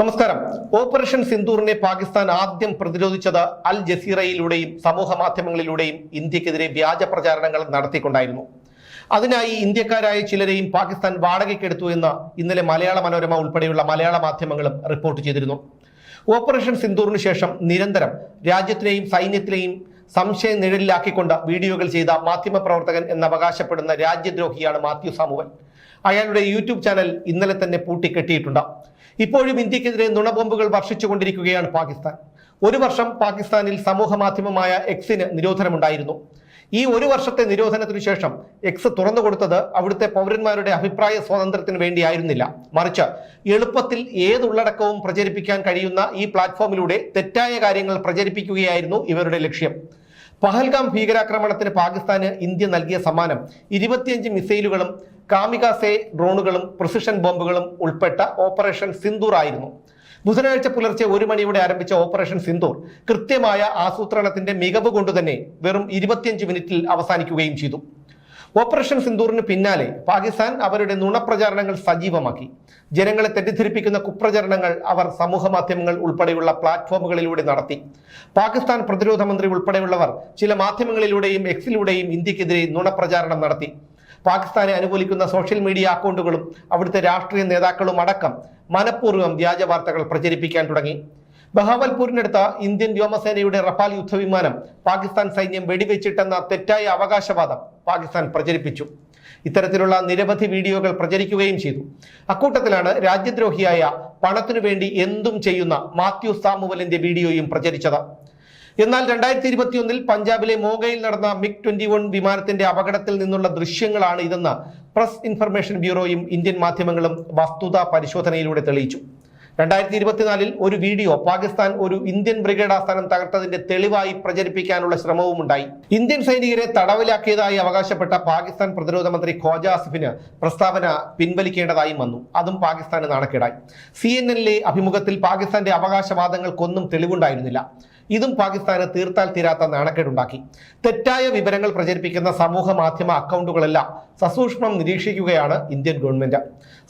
നമസ്കാരം. ഓപ്പറേഷൻ സിന്ദൂറിനെ പാകിസ്ഥാൻ ആദ്യം പ്രതിരോധിച്ചത് അൽ ജസീറയിലൂടെയും സമൂഹ മാധ്യമങ്ങളിലൂടെയും ഇന്ത്യക്കെതിരെ വ്യാജ പ്രചാരണങ്ങൾ നടത്തിക്കൊണ്ടായിരുന്നു. അതിനായി ഇന്ത്യക്കാരായ ചിലരെയും പാകിസ്ഥാൻ വാടകയ്ക്കെടുത്തു എന്ന് ഇന്നലെ മലയാള മനോരമ ഉൾപ്പെടെയുള്ള മലയാള മാധ്യമങ്ങളും റിപ്പോർട്ട് ചെയ്തിരുന്നു. ഓപ്പറേഷൻ സിന്ദൂറിന് ശേഷം നിരന്തരം രാജ്യത്തിനെയും സൈന്യത്തിലെയും സംശയ നിഴലിലാക്കിക്കൊണ്ട് വീഡിയോകൾ ചെയ്ത മാധ്യമപ്രവർത്തകൻ എന്നവകാശപ്പെടുന്ന രാജ്യദ്രോഹിയാണ് മാത്യു സാമുവൽ. അയാളുടെ യൂട്യൂബ് ചാനൽ ഇന്നലെ തന്നെ പൂട്ടിക്കെട്ടിയിട്ടുണ്ട്. ഇപ്പോഴും ഇന്ത്യക്കെതിരെ നുണബോംബുകൾ വർഷിച്ചുകൊണ്ടിരിക്കുകയാണ് പാകിസ്ഥാൻ. ഒരു വർഷം പാകിസ്ഥാനിൽ സമൂഹ മാധ്യമമായ എക്സിന് നിരോധനമുണ്ടായിരുന്നു. ഈ ഒരു വർഷത്തെ നിരോധനത്തിനു ശേഷം എക്സ് തുറന്നു കൊടുത്തത് അവിടുത്തെ പൗരന്മാരുടെ അഭിപ്രായ സ്വാതന്ത്ര്യത്തിന് വേണ്ടിയായിരുന്നില്ല. മറിച്ച് എളുപ്പത്തിൽ ഏതുള്ളടക്കവും പ്രചരിപ്പിക്കാൻ കഴിയുന്ന ഈ പ്ലാറ്റ്ഫോമിലൂടെ തെറ്റായ കാര്യങ്ങൾ പ്രചരിപ്പിക്കുകയായിരുന്നു ഇവരുടെ ലക്ഷ്യം. പഹൽഗാം ഭീകരാക്രമണത്തിന് പാകിസ്ഥാന് ഇന്ത്യ നൽകിയ സമ്മാനം ഇരുപത്തിയഞ്ച് മിസൈലുകളും കാമികാസെ ഡ്രോണുകളും പ്രസിഷൻ ബോംബുകളും ഉൾപ്പെട്ട ഓപ്പറേഷൻ സിന്ദൂർ ആയിരുന്നു. ബുധനാഴ്ച പുലർച്ചെ ഒരു മണിയോടെ ആരംഭിച്ച ഓപ്പറേഷൻ സിന്ദൂർ കൃത്യമായ ആസൂത്രണത്തിന്റെ മികവ് കൊണ്ടുതന്നെ വെറും ഇരുപത്തിയഞ്ച് മിനിറ്റിൽ അവസാനിക്കുകയും ചെയ്തു. ഓപ്പറേഷൻ സിന്ദൂറിന് പിന്നാലെ പാകിസ്ഥാൻ അവരുടെ നുണപ്രചാരണങ്ങൾ സജീവമാക്കി. ജനങ്ങളെ തെറ്റിദ്ധരിപ്പിക്കുന്ന കുപ്രചരണങ്ങൾ അവർ സമൂഹ മാധ്യമങ്ങൾ ഉൾപ്പെടെയുള്ള പ്ലാറ്റ്ഫോമുകളിലൂടെ നടത്തി. പാകിസ്ഥാൻ പ്രതിരോധ മന്ത്രി ഉൾപ്പെടെയുള്ളവർ ചില മാധ്യമങ്ങളിലൂടെയും എക്സിലൂടെയും ഇന്ത്യക്കെതിരെ നുണപ്രചാരണം നടത്തി. പാകിസ്ഥാനെ അനുകൂലിക്കുന്ന സോഷ്യൽ മീഡിയ അക്കൗണ്ടുകളും അവിടുത്തെ രാഷ്ട്രീയ നേതാക്കളും അടക്കം മനഃപൂർവം വ്യാജ വാർത്തകൾ പ്രചരിപ്പിക്കാൻ തുടങ്ങി. ബഹാവൽപൂരിനടുത്ത ഇന്ത്യൻ വ്യോമസേനയുടെ റഫാൽ യുദ്ധവിമാനം പാകിസ്ഥാൻ സൈന്യം വെടിവെച്ചിട്ടെന്ന തെറ്റായ അവകാശവാദം പാകിസ്ഥാൻ പ്രചരിപ്പിച്ചു. ഇത്തരത്തിലുള്ള നിരവധി വീഡിയോകൾ പ്രചരിക്കുകയും ചെയ്തു. അക്കൂട്ടത്തിലാണ് രാജ്യദ്രോഹിയായ പണത്തിനു വേണ്ടി എന്തും ചെയ്യുന്ന മാത്യു സാമുവലിന്റെ വീഡിയോയും പ്രചരിച്ചത്. എന്നാൽ രണ്ടായിരത്തി ഇരുപത്തിയൊന്നിൽ പഞ്ചാബിലെ മോഗയിൽ നടന്ന മിഗ് ട്വന്റി വൺ വിമാനത്തിന്റെ അപകടത്തിൽ നിന്നുള്ള ദൃശ്യങ്ങളാണ് ഇതെന്ന് പ്രസ് ഇൻഫർമേഷൻ ബ്യൂറോയും ഇന്ത്യൻ മാധ്യമങ്ങളും വസ്തുതാ പരിശോധനയിലൂടെ തെളിയിച്ചു. രണ്ടായിരത്തി ഇരുപത്തിനാലിൽ ഒരു വീഡിയോ പാകിസ്ഥാൻ ഒരു ഇന്ത്യൻ ബ്രിഗേഡ് ആസ്ഥാനം തകർത്തതിന്റെ തെളിവായി പ്രചരിപ്പിക്കാനുള്ള ശ്രമവും ഉണ്ടായി. ഇന്ത്യൻ സൈനികരെ തടവിലാക്കിയതായി അവകാശപ്പെട്ട പാകിസ്ഥാൻ പ്രതിരോധ മന്ത്രി ഖോജ ആസിഫിന് പ്രസ്താവന പിൻവലിക്കേണ്ടതായും വന്നു. അതും പാകിസ്ഥാന് നാണക്കേടായി. സി എൻ അഭിമുഖത്തിൽ പാകിസ്ഥാന്റെ അവകാശവാദങ്ങൾക്കൊന്നും തെളിവുണ്ടായിരുന്നില്ല. ഇതും പാകിസ്ഥാന് തീർത്താൽ തീരാത്ത നാണക്കേടുണ്ടാക്കി. തെറ്റായ വിവരങ്ങൾ പ്രചരിപ്പിക്കുന്ന സമൂഹ മാധ്യമ അക്കൗണ്ടുകളെല്ലാം സസൂക്ഷ്മം നിരീക്ഷിക്കുകയാണ് ഇന്ത്യൻ ഗവൺമെന്റ്.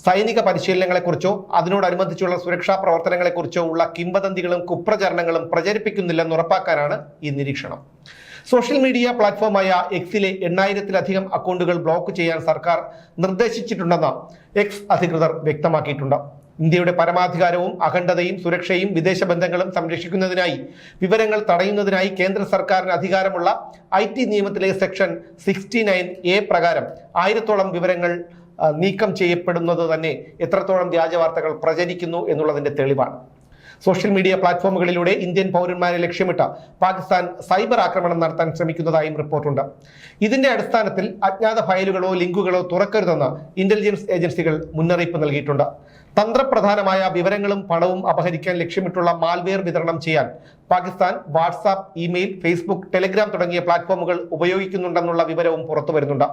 സൈനിക പരിശീലനങ്ങളെക്കുറിച്ചോ അതിനോടനുബന്ധിച്ചുള്ള സുരക്ഷാ പ്രവർത്തനങ്ങളെക്കുറിച്ചോ ഉള്ള കിംവദന്തികളും കുപ്രചരണങ്ങളും പ്രചരിപ്പിക്കുന്നില്ലെന്ന് ഉറപ്പാക്കാനാണ് ഈ നിരീക്ഷണം. സോഷ്യൽ മീഡിയ പ്ലാറ്റ്ഫോമായ എക്സിലെ എണ്ണായിരത്തിലധികം അക്കൗണ്ടുകൾ ബ്ലോക്ക് ചെയ്യാൻ സർക്കാർ നിർദ്ദേശിച്ചിട്ടുണ്ടെന്ന് എക്സ് അധികൃതർ വ്യക്തമാക്കിയിട്ടുണ്ട്. ഇന്ത്യയുടെ പരമാധികാരവും അഖണ്ഡതയും സുരക്ഷയും വിദേശ ബന്ധങ്ങളും സംരക്ഷിക്കുന്നതിനായി വിവരങ്ങൾ തടയുന്നതിനായി കേന്ദ്ര സർക്കാരിന് അധികാരമുള്ള ഐ ടി നിയമത്തിലെ സെക്ഷൻ സിക്സ്റ്റി നയൻ എ പ്രകാരം ആയിരത്തോളം വിവരങ്ങൾ നീക്കം ചെയ്യപ്പെടുന്നത് തന്നെ എത്രത്തോളം വ്യാജ വാർത്തകൾ പ്രചരിക്കുന്നു എന്നുള്ളതിന്റെ തെളിവാണ്. സോഷ്യൽ മീഡിയ പ്ലാറ്റ്ഫോമുകളിലൂടെ ഇന്ത്യൻ പൗരന്മാരെ ലക്ഷ്യമിട്ട് പാകിസ്ഥാൻ സൈബർ ആക്രമണം നടത്താൻ ശ്രമിക്കുന്നതായും റിപ്പോർട്ടുണ്ട്. ഇതിന്റെ അടിസ്ഥാനത്തിൽ അജ്ഞാത ഫയലുകളോ ലിങ്കുകളോ തുറക്കരുതെന്ന് ഇന്റലിജൻസ് ഏജൻസികൾ മുന്നറിയിപ്പ് നൽകിയിട്ടുണ്ട്. തന്ത്രപ്രധാനമായ വിവരങ്ങളും പണവും അപഹരിക്കാൻ ലക്ഷ്യമിട്ടുള്ള മാൽവെയർ വിതരണം ചെയ്യാൻ Pakistan WhatsApp email Facebook Telegram തുടങ്ങിയ പ്ലാറ്റ്ഫോമുകൾ ഉപയോഗിക്കുന്നുണ്ടെന്നുള്ള വിവരവും പുറത്തു വരുന്നുണ്ട്